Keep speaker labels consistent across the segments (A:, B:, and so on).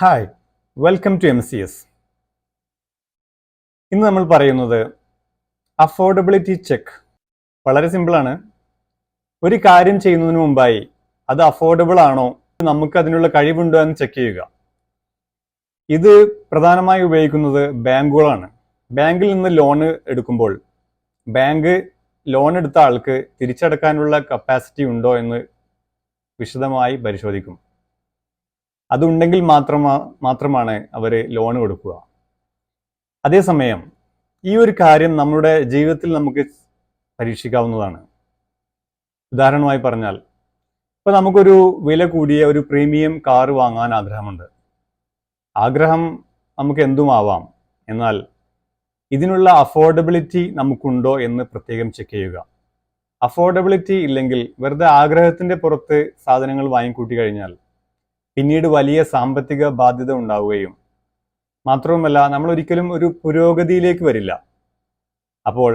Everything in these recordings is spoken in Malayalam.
A: Hi welcome to M C S ഇന്ന് നമ്മൾ പറയുന്നത് അഫോർഡബിലിറ്റി ചെക്ക് വളരെ സിമ്പിളാണ് ഒരു കാര്യം ചെയ്യുന്നതിന് മുമ്പായി അത് അഫോർഡബിൾ ആണോ? നമുക്ക് അതിനുള്ള കഴിവുണ്ടോ എന്ന് ചെക്ക് ചെയ്യുക. ഇത് പ്രധാനമായി ഉപയോഗിക്കുന്നത് ബാങ്കുകളാണ്. ബാങ്കിൽ നിന്ന് ലോൺ എടുക്കുമ്പോൾ ബാങ്ക് ലോൺ എടുത്ത ആൾക്ക് തിരിച്ചടക്കാനുള്ള കപ്പാസിറ്റി ഉണ്ടോ എന്ന് വിശദമായി പരിശോധിക്കും. അതുണ്ടെങ്കിൽ മാത്രമാ മാത്രമാണ് അവർ ലോൺ കൊടുക്കുക. അതേസമയം ഈ ഒരു കാര്യം നമ്മുടെ ജീവിതത്തിൽ നമുക്ക് പരീക്ഷിക്കാവുന്നതാണ്. ഉദാഹരണമായി പറഞ്ഞാൽ ഇപ്പൊ നമുക്കൊരു വില കൂടിയ ഒരു പ്രീമിയം കാർ വാങ്ങാൻ ആഗ്രഹമുണ്ട്. ആഗ്രഹം നമുക്ക് എന്തുമാവാം എന്നാൽ ഇതിനുള്ള അഫോർഡബിലിറ്റി നമുക്കുണ്ടോ എന്ന് പ്രത്യേകം ചെക്ക് ചെയ്യുക. അഫോർഡബിലിറ്റി ഇല്ലെങ്കിൽ വെറുതെ ആഗ്രഹത്തിന്റെ പുറത്ത് സാധനങ്ങൾ വാങ്ങിക്കൂട്ടി കഴിഞ്ഞാൽ പിന്നീട് വലിയ സാമ്പത്തിക ബാധ്യത ഉണ്ടാവുകയും. മാത്രവുമല്ല നമ്മൾ ഒരിക്കലും ഒരു പുരോഗതിയിലേക്ക് വരില്ല. അപ്പോൾ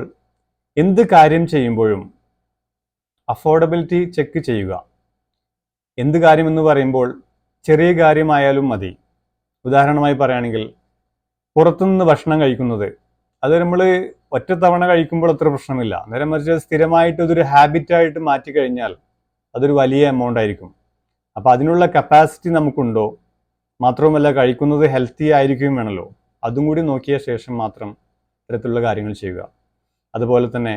A: എന്ത് കാര്യം ചെയ്യുമ്പോഴും അഫോർഡബിലിറ്റി ചെക്ക് ചെയ്യുക. എന്ത് കാര്യമെന്ന് പറയുമ്പോൾ ചെറിയ കാര്യമായാലും മതി. ഉദാഹരണമായി പറയുകയാണെങ്കിൽ പുറത്തുനിന്ന് ഭക്ഷണം കഴിക്കുന്നത്. അത് നമ്മൾ ഒറ്റത്തവണ കഴിക്കുമ്പോൾ അത്ര പ്രശ്നമില്ല. നേരെ മറിച്ച് സ്ഥിരമായിട്ട് ഇതൊരു ഹാബിറ്റായിട്ട് മാറ്റി കഴിഞ്ഞാൽ അതൊരു വലിയ എമൗണ്ട് ആയിരിക്കും. അപ്പോൾ അതിനുള്ള കപ്പാസിറ്റി നമുക്കുണ്ടോ? മാത്രവുമല്ല കഴിക്കുന്നത് ഹെൽത്തി ആയിരിക്കുകയും വേണമല്ലോ അതും കൂടി നോക്കിയ ശേഷം മാത്രം ഇത്തരത്തിലുള്ള കാര്യങ്ങൾ ചെയ്യുക. അതുപോലെ തന്നെ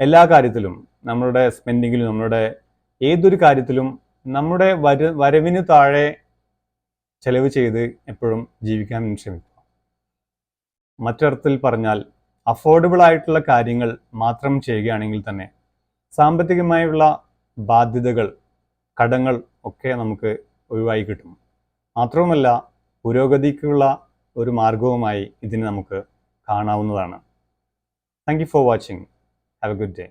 A: എല്ലാ കാര്യത്തിലും നമ്മളുടെ സ്പെൻഡിങ്ങിലും നമ്മളുടെ ഏതൊരു കാര്യത്തിലും നമ്മുടെ വര വരവിന് താഴെ ചെലവ് ചെയ്ത് എപ്പോഴും ജീവിക്കാൻ ശ്രമിക്കുക. മറ്റർത്ഥത്തിൽ പറഞ്ഞാൽ അഫോർഡബിൾ ആയിട്ടുള്ള കാര്യങ്ങൾ മാത്രം ചെയ്യുകയാണെങ്കിൽ തന്നെ സാമ്പത്തികമായുള്ള ബാധ്യതകൾ കടങ്ങൾ ഒക്കെ നമുക്ക് ഒഴിവായി കിട്ടും. മാത്രവുമല്ല പുരോഗതിക്കുള്ള ഒരു മാർഗവുമായി ഇതിനെ നമുക്ക് കാണാവുന്നതാണ്. Thank you for watching have a good day